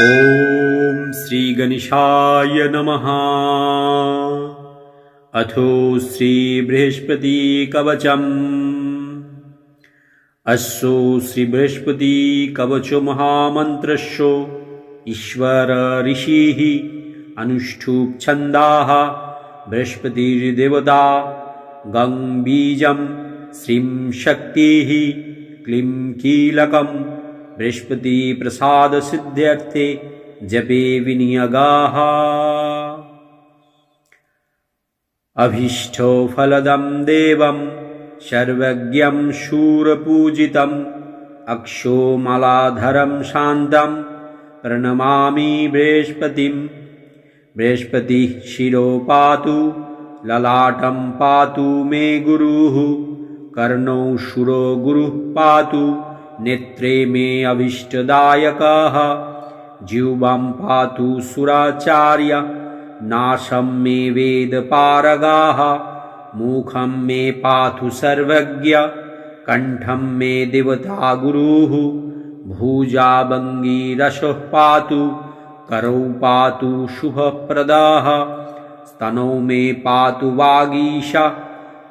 ॐ श्रीगणेशाय नमः। अथो श्रीबृहस्पतिकवचम् अश्वो श्रीबृहस्पतिकवचो महामन्त्रस्यो ईश्वर ऋषिः अनुष्ठुप्छन्दाः। बृहस्पतिर्देवता गङ्बीजं श्रीं शक्तिः। क्लीं कीलकम् बृहस्पतिप्रसादसिद्ध्यर्थे जपे विनियगाः। अभीष्टो फलदं देवं सर्वज्ञं शूरपूजितम् अक्षोमलाधरं शान्तं प्रणमामि बृहस्पतिं बृहस्पतिः शिरो पातु ललाटं पातु मे गुरुः कर्णौ शुरो गुरुः पातु नेत्रे मे अभीष्टदायकाः जीवं पातु सुराचार्य नाशं मे वेदपारगाः। मुखं मे पातु सर्वज्ञ कण्ठं मे देवता गुरुः। भुजाभङ्गीरसः पातु करौ पातु शुभप्रदाः। स्तनौ मे पातु वागीश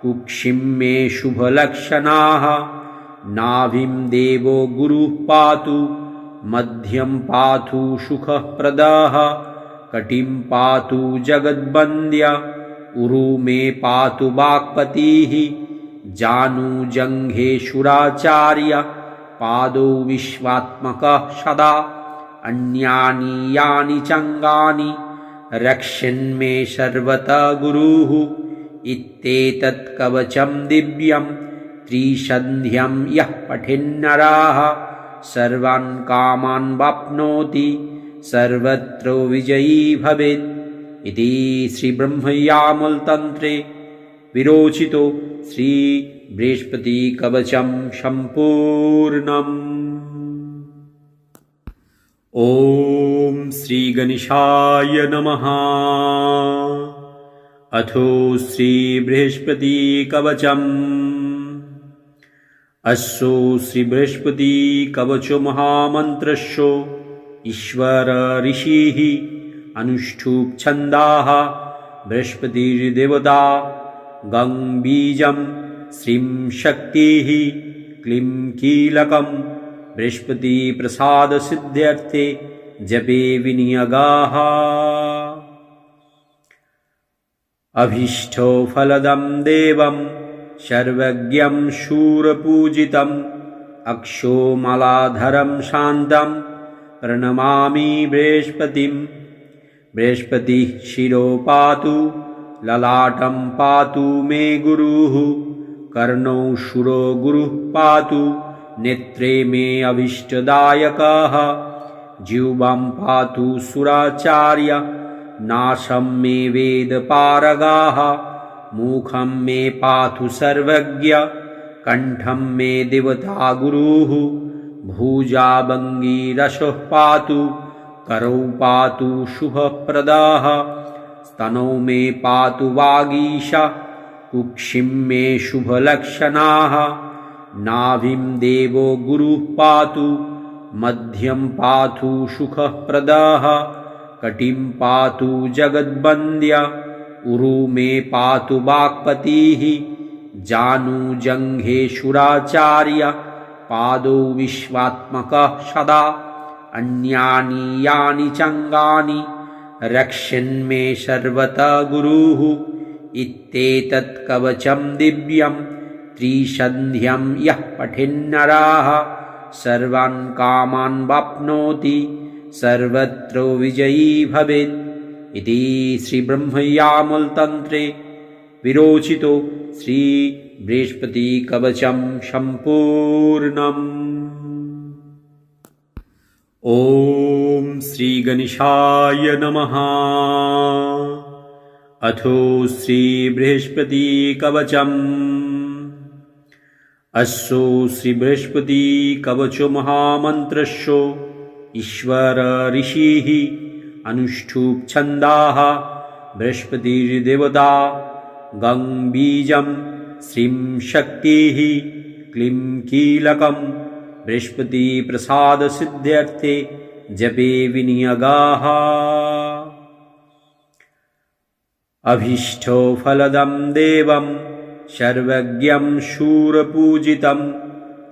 कुक्षिं मे शुभलक्षणाः नाभिं देवो गुरुः पातु मध्यं पातु सुखप्रदाः कटिं पातु जगद्वन्द्य उरु मे पातु वाक्पतिः जानुजङ्घेशुराचार्य पादौ विश्वात्मकः सदा अन्यानि यानि चङ्गानि रक्ष्यन्मे सर्वतः गुरुः इत्येतत्कवचं दिव्यम् त्रिसन्ध्यं यः पठेन्नराः सर्वान् कामान् वाप्नोति सर्वत्र विजयी भवेत् इति श्रीब्रह्मयामलतन्त्रे विरोचितो श्रीबृहस्पतिकवचं सम्पूर्णम्। ॐ श्रीगणेशाय नमः। अथो श्रीबृहस्पतिकवचम् अश्वो श्रीबृहस्पतिकवचो महामन्त्रस्यो ईश्वर ऋषिः अनुष्ठुप्छन्दाः। बृहस्पतिर्देवता गङ्बीजं श्रीं शक्तिः क्लीं कीलकं। बृहस्पतिप्रसादसिद्ध्यर्थे जपे विनियगाः। अभीष्टो फलदं देवम् सर्वज्ञं शूरपूजितम् अक्षोमलाधरं शान्तं प्रणमामि बृहस्पतिं बृहस्पतिः शिरो पातु ललाटं पातु मे गुरुः कर्णौ शुरो गुरुः पातु नेत्रे मे अभीष्टदायकाः जीवं पातु सुराचार्य नाशं मे वेदपारगाः मुखं मे पातु सर्वज्ञ कण्ठं मे देवता गुरुः भुजाभङ्गीरसः पातु करौ पातु शुभप्रदाः स्तनौ मे पातु वागीश कुक्षिं मे शुभलक्षणाः नाभिं देवो गुरुः पातु मध्यं पातु सुखप्रदाः कटिं पातु जगद्वन्द्य उरु मे पातु वाक्पतिः जानुजङ्घेशुराचार्य पादौ विश्वात्मकः सदा। अन्यानि यानि चङ्गानि रक्ष्यन्मे सर्वतः गुरुः। इत्येतत्कवचं दिव्यं त्रिसन्ध्यं यः पठेन्नराः। सर्वान् कामान् वाप्नोति सर्वत्र विजयी भवेत् इति श्रीब्रह्मयामलतन्त्रे विरोचितो श्रीबृहस्पतिकवचं सम्पूर्णम्। ॐ श्रीगणेशाय नमः। अथो श्रीबृहस्पतिकवचम् अश्वो श्रीबृहस्पतिकवचो महामन्त्रस्यो ईश्वर ऋषिः अनुष्ठुप्छन्दाः बृहस्पतिर्देवता गङ्बीजं श्रीं शक्तिः क्लीं कीलकं बृहस्पतिप्रसादसिद्ध्यर्थे जपे विनियगाः। अभीष्टफलदं देवं सर्वज्ञं शूरपूजितम्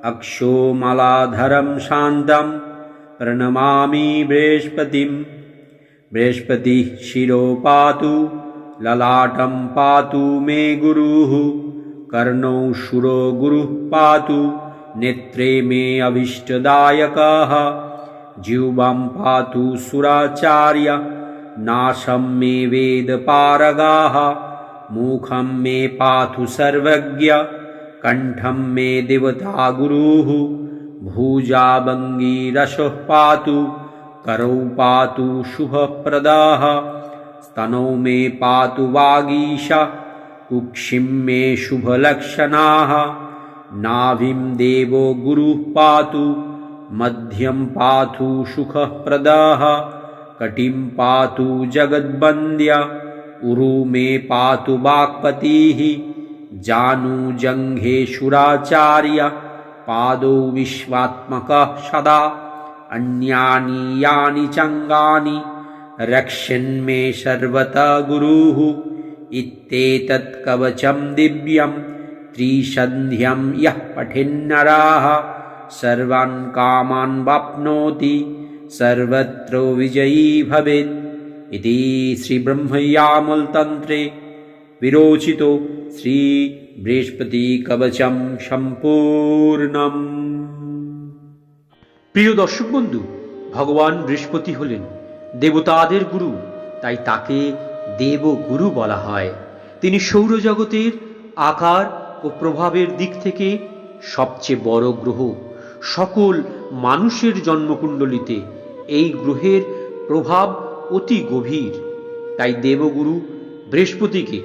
अक्षोमलाधरं शान्तं प्रणमामि बृहस्पतिं बृहस्पतिः शिरो पातु ललाटं पातु मे गुरुः कर्णौ शुरो गुरुः पातु नेत्रे मे अभीष्टदायकः जिह्वां पातु सुराचार्य नाशं मे वेदपारगाः मुखं मे पातु सर्वज्ञ कण्ठं मे देवता गुरुः भुजाभङ्गीरसः पातु करौ पातु शुभप्रदाः, स्तनौ मे पातु वागीश, कुक्षिं मे शुभलक्षणाः, नाभिं देवो गुरुः पातु, मध्यं पातु सुखप्रदाः कटिं पातु जगद्वन्द्य उरु मे पातु वाक्पतिः जानुजङ्घेशुराचार्य पादौ विश्वात्मकः सदा। अन्यानि यानि चङ्गानि रक्षन्मे सर्वतः गुरुः इत्येतत् कवचं दिव्यं त्रिसन्ध्यं यः पठिन्नराः सर्वान् कामान् वाप्नोति सर्वत्र विजयी भवेत् इति श्रीब्रह्मय्यामूलतन्त्रे विरोचितो श्रीबृहस्पतिकवचं सम्पूर्णम् প্রিয় দর্শক বন্ধু, ভগবান বৃহস্পতি হলেন দেবতাদের গুরু, তাই তাকে দেবগুরু বলা হয়। তিনি সৌরজগতের আকার ও প্রভাবের দিক থেকে সবচেয়ে বড় গ্রহ। সকল মানুষের জন্মকুণ্ডলিতে এই গ্রহের প্রভাব অতি গভীর। তাই দেবগুরু বৃহস্পতিকে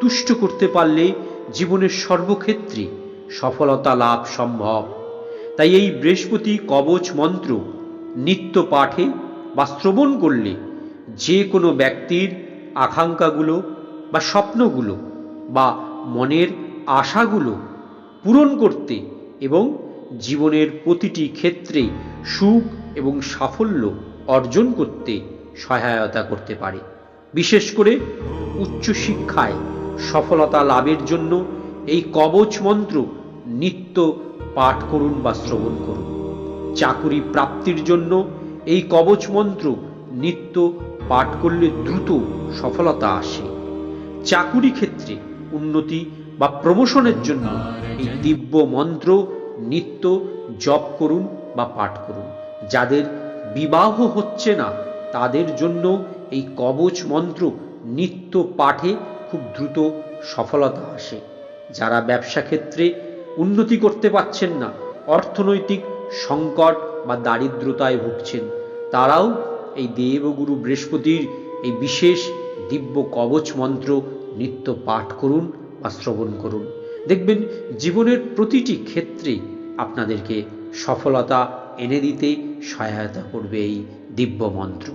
তুষ্ট করতে পারলে জীবনের সর্বক্ষেত্রে সফলতা লাভ সম্ভব। তাই এই বৃহস্পতি কবচ মন্ত্র নিত্য পাঠে বা শ্রবণ করলে যে কোনো ব্যক্তির আকাঙ্ক্ষাগুলো বা স্বপ্নগুলো বা মনের আশাগুলো পূরণ করতে এবং জীবনের প্রতিটি ক্ষেত্রে সুখ এবং সাফল্য অর্জন করতে সহায়তা করতে পারে। বিশেষ করে উচ্চশিক্ষায় সফলতা লাভের জন্য এই কবচ মন্ত্র নিত্য পাঠ করুন বা শ্রবণ করুন। চাকুরি প্রাপ্তির জন্য এই কবচ মন্ত্র নিত্য পাঠ করলে দ্রুত সফলতা আসে। চাকুরি ক্ষেত্রে উন্নতি বা প্রমোশনের জন্য এই দিব্য মন্ত্র নিত্য জপ করুন বা পাঠ করুন। যাদের বিবাহ হচ্ছে না, তাদের জন্য এই কবচ মন্ত্র নিত্য পাঠে খুব দ্রুত সফলতা আসে। যারা ব্যবসা ক্ষেত্রে উন্নতি করতে পারছেন না। অর্থনৈতিক সংকট বা দারিদ্রতায় ভুগছেন। তারাও এই দেবগুরু বৃহস্পতির এই বিশেষ দিব্য কবচ মন্ত্র নিত্য পাঠ করুন বা শ্রবণ করুন। দেখবেন জীবনের প্রতিটি ক্ষেত্রে আপনাদেরকে সফলতা এনে দিতে সহায়তা করবে এই দিব্য মন্ত্র।